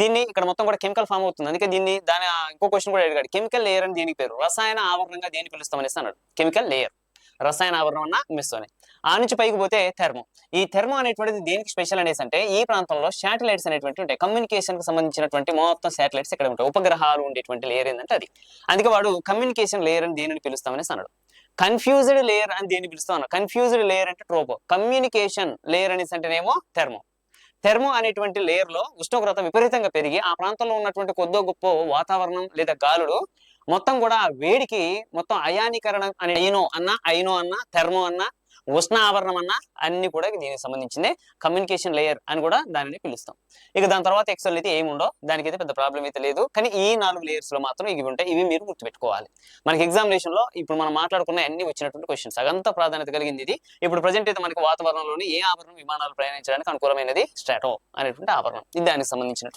దీన్ని ఇక్కడ మొత్తం కూడా కెమికల్ ఫామ్ అవుతుంది. అందుకే దీన్ని దాని ఇంకో క్వశ్చన్ కూడా అడిగాడు. కెమికల్ లేయర్ అని దీనికి పేరు? రసాయన ఆవరణంగా దేని పిలుస్తామనేసి అన్నాడు. కెమికల్ లేయర్ రసాయన ఆవరణం అన్న మిస్ ఆ నుంచి పైకి పోతే థెర్మో. ఈ థెర్మో అనేటువంటిది దేనికి స్పెషల్ అనేసి అంటే ఈ ప్రాంతంలో శాటిలైట్స్ అనేటువంటి ఉంటాయి. కమ్యూనికేషన్కి సంబంధించినటువంటి మొత్తం శాటిలైట్స్ ఇక్కడ ఉంటాయి? ఉపగ్రహాలు ఉండేటువంటి లేయర్ ఏంటంటే అది. అందుకే వాడు కమ్యూనికేషన్ లేయర్ అని దేనిని పిలుస్తామనేసి అన్నాడు. కన్ఫ్యూజ్డ్ లేయర్ అని దేన్ని పిలుస్తాం అన్నాడు. కన్ఫ్యూజ్డ్ లేయర్ అంటే ట్రోపో కమ్యూనికేషన్ లేయర్ అనేసి అంటేనేమో థెర్మో. థెర్మో అనేటువంటి లేయర్లో ఉష్ణోగ్రత విపరీతంగా పెరిగి ఆ ప్రాంతంలో ఉన్నటువంటి కొద్దో గొప్ప వాతావరణం లేదా గాలుడు మొత్తం కూడా వేడికి మొత్తం అయానీకరణ అనే అయినో అన్న అయినో అన్న థెర్మో అన్న ఉష్ణ ఆవరణం అన్న అన్ని కూడా దీనికి సంబంధించింది కమ్యూనికేషన్ లేయర్ అని కూడా దానిని పిలుస్తాం. ఇక దాని తర్వాత ఎక్సెల్ అయితే ఏమి ఉండవు దానికి అయితే పెద్ద ప్రాబ్లం అయితే లేదు. కానీ ఈ నాలుగు లేయర్స్లో మాత్రం ఇవి ఉంటాయి. ఇవి మీరు గుర్తుపెట్టుకోవాలి. మనకి ఎగ్జామినేషన్లో ఇప్పుడు మనం మాట్లాడుకున్న అన్ని వచ్చినటువంటి క్వశ్చన్స్ అగంత ప్రాధాన్యత కలిగింది ఇది. ఇప్పుడు ప్రజెంట్ అయితే మనకి వాతావరణంలోని ఏ ఆభరణం విమానాలు ప్రయాణించడానికి అనుకూలమైనది? స్ట్రాటో అనేటువంటి ఆభరణం. ఇది దానికి సంబంధించినటువంటి